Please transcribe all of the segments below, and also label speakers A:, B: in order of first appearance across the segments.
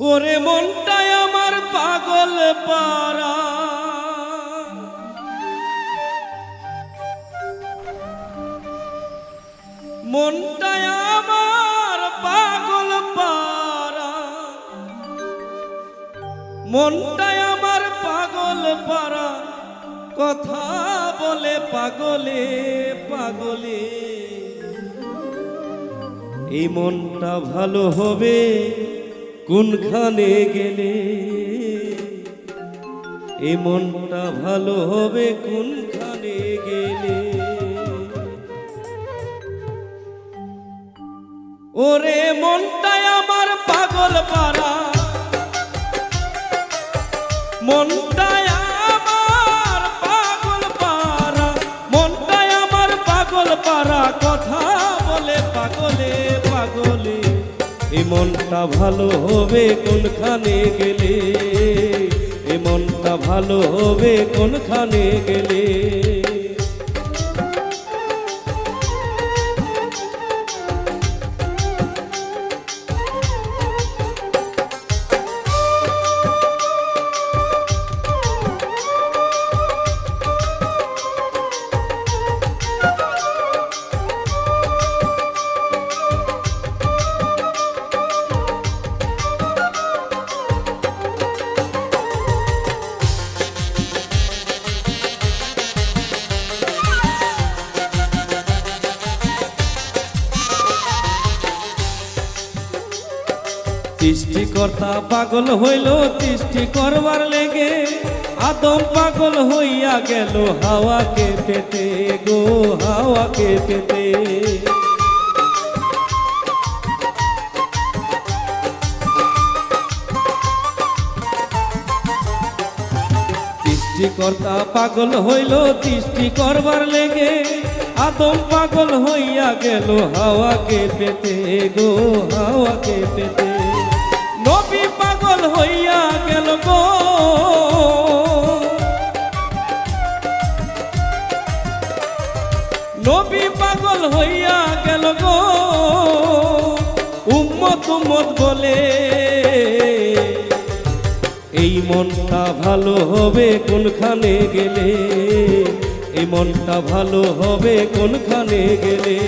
A: ওরে মনটাই আমার পাগল পারা মনটাই আমার পাগল পারা মনটাই আমার পাগল পারা কথা বলে পাগলে পাগলে। এই মনটা ভালো হবে। কোনখানে গেলে এ মনটা ভালো হবে, কোনখানে গেলে? ওরে মনটাই আমার পাগল পারা মনটাই আমার পাগল পারা মনটাই আমার পাগল পারা কথা বলে পাগলে পাগলে। মনটা ভালো হবে কোনখানে গেলে? এ মনটা ভালো হবে কোনখানে গেলে? সৃষ্টিকর্তা পাগল হইল, সৃষ্টি করবার লেগে আদম পাগল হইয়া গেল হাওয়াকে পেতে গো হাওয়াকে পেতে সৃষ্টিকর্তা পাগল হইল, সৃষ্টি করবার লেগে আদম পাগল হইয়া গেল হাওয়াকে পেতে গো হাওয়াকে পেতে হইয়া গেল গো। নবী পাগল হইয়া গেল গো। উম্মত উম্মত বলে, এই মনটা ভালো হবে কোনখানে গেলে? এই মনটা ভালো হবে কোনখানে গেলে?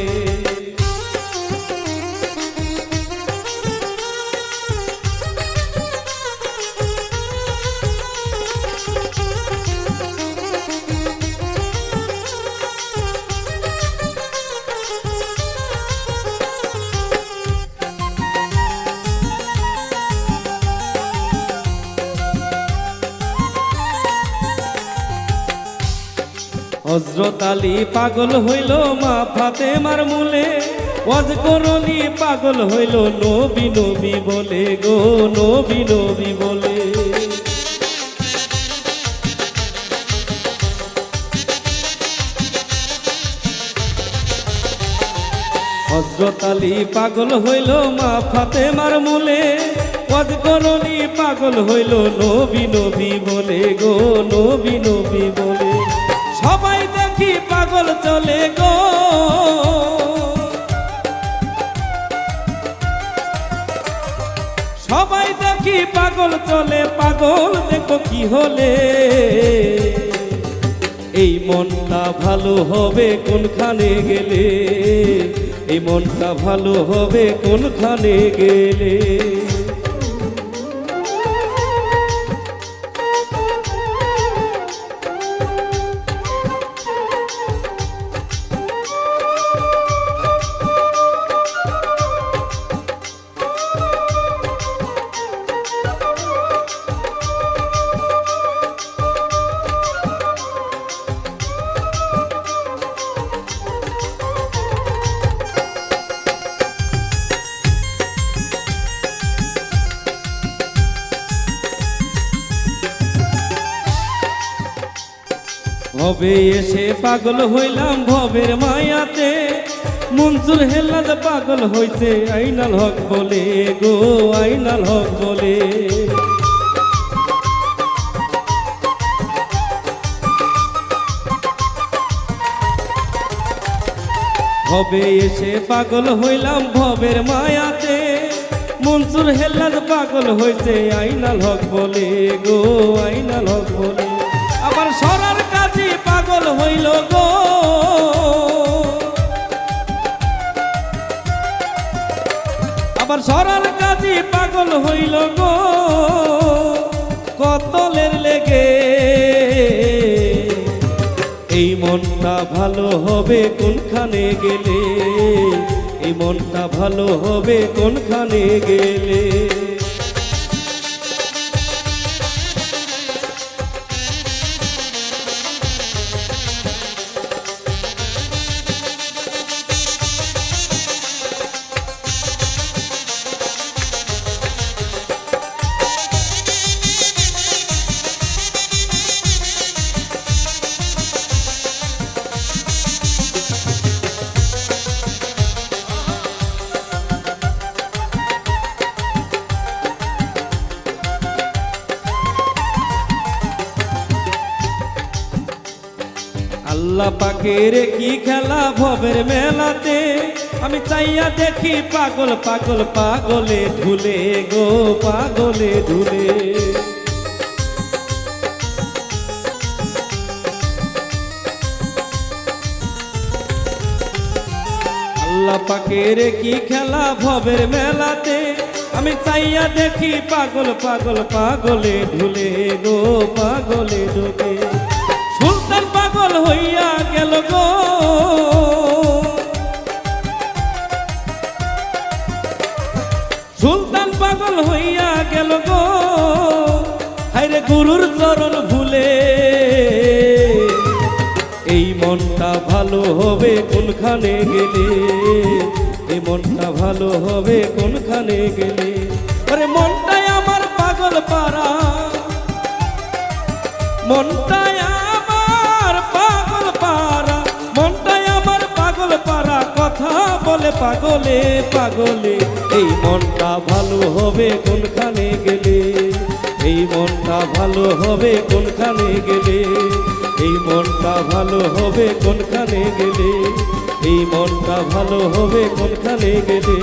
A: হজরত আলী পাগল হইল মা ফাতেমার মূলে। ওয়াজ করলি পাগল হইল নবী নবী বলে গো, নবী নবী বলে। হজরত আলী পাগল হইল মা ফাতেমার মূলে। ওয়াজ করলি পাগল হইল নবী নবী বলে গো, নবী নবী বলে। পাগল চলে গো। সবাই দেখি পাগল চলে, পাগল দেখো কি হলে। এই মনটা ভালো হবে কোনখানে গেলে? এই মনটা ভালো হবে কোনখানে গেলে? ভবে এসে পাগল হইলাম ভবের মায়াতে। মনসুর হেলাদ পাগল হইছে, আইনাল হক বলে গো, আইনাল হক বলে। ভবে এসে পাগল হইলাম ভবের মায়াতে। মনসুর হেল্লাদ পাগল হয়েছে আইনাল হক বলে গো, আইনাল হক বলে। আবার সরার পাগল হইল গো। আবার সরার কাজী পাগল হইল গো। কতলের লেগে এই মনটা ভালো হবে কোনখানে গেলে? এই মনটা ভালো হবে কোনখানে গেলে? আল্লাহ পাকের কি খেলা ভবের মেলাতে। আমি চাইয়া দেখি পাগল পাগল, পাগলে ধুলে গো, পাগলে ধুলে আল্লাহ পাকের কি খেলা ভবের মেলাতে। আমি চাইয়া দেখি পাগল পাগল, পাগলে ঢুলে গো, পাগলে সুলতান পাগল হইয়া গেল গো। সুলতান পাগল হইয়া গেল গো। হাইরে গুরুর চরণ ভুলে। এই মনটা ভালো হবে কোনখানে গেলে? এই মনটা ভালো হবে কোনখানে গেলে? আরে মনটাই আমার পাগল পারা মনটাই পাগলে পাগলে, এই মনটা ভালো হবে কোনখানে গেলে? এই মনটা ভালো হবে কোনখানে গেলে? এই মনটা ভালো হবে কোনখানে গেলে? এই মনটা ভালো হবে কোনখানে গেলে?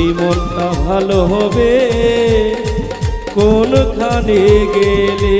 A: এই মনটা ভালো হবে কোনখানে গেলে?